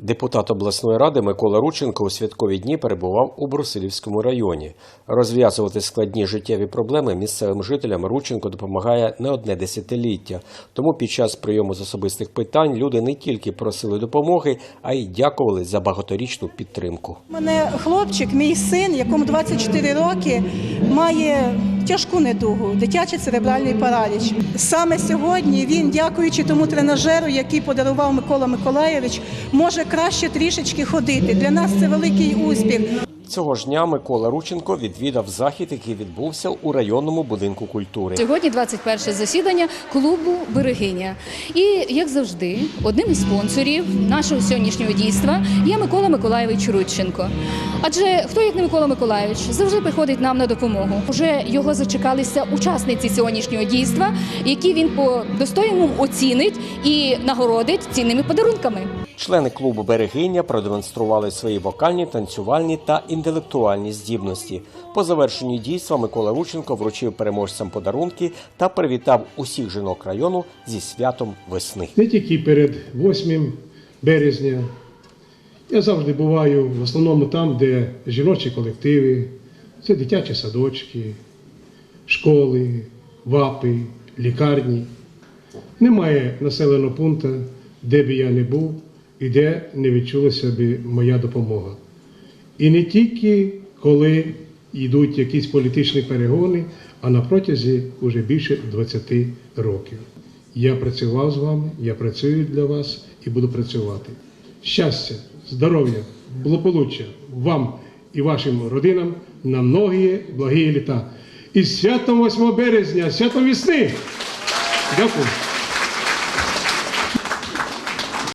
Депутат обласної ради Микола Рученко у святкові дні перебував у Брусилівському районі. Розв'язувати складні життєві проблеми місцевим жителям Рученко допомагає не одне десятиліття. Тому під час прийому з особистих питань люди не тільки просили допомоги, а й дякували за багаторічну підтримку. У мене хлопчик, мій син, якому 24 роки, має тяжку недугу, дитячий церебральний параліч. Саме сьогодні він, дякуючи тому тренажеру, який подарував Микола Миколаєвич, може краще трішечки ходити. Для нас це великий успіх. Цього ж дня Микола Рученко відвідав захід, який відбувся у районному будинку культури. Сьогодні 21 засідання клубу Берегиня. І як завжди, одним із спонсорів нашого сьогоднішнього дійства є Микола Миколаєвич Рудченко. Адже хто як не Микола Миколаєвич завжди приходить нам на допомогу. Уже його зачекалися учасниці сьогоднішнього дійства, які він по достойному оцінить і нагородить цінними подарунками. Члени клубу Берегиня продемонстрували свої вокальні, танцювальні та інтелектуальні здібності. По завершенні дійства Микола Рученко вручив переможцям подарунки та привітав усіх жінок району зі святом весни. Не тільки перед 8 березня. Я завжди буваю в основному там, де жіночі колективи, це дитячі садочки, школи, ВАПи, лікарні. Немає населеного пункту, де би я не був і де не відчулася би моя допомога. І не тільки коли йдуть якісь політичні перегони, а на протязі вже більше 20 років. Я працював з вами, я працюю для вас і буду працювати. Щастя, здоров'я, благополуччя вам і вашим родинам на многі благі літа. І святом 8 березня, святом весни! Дякую.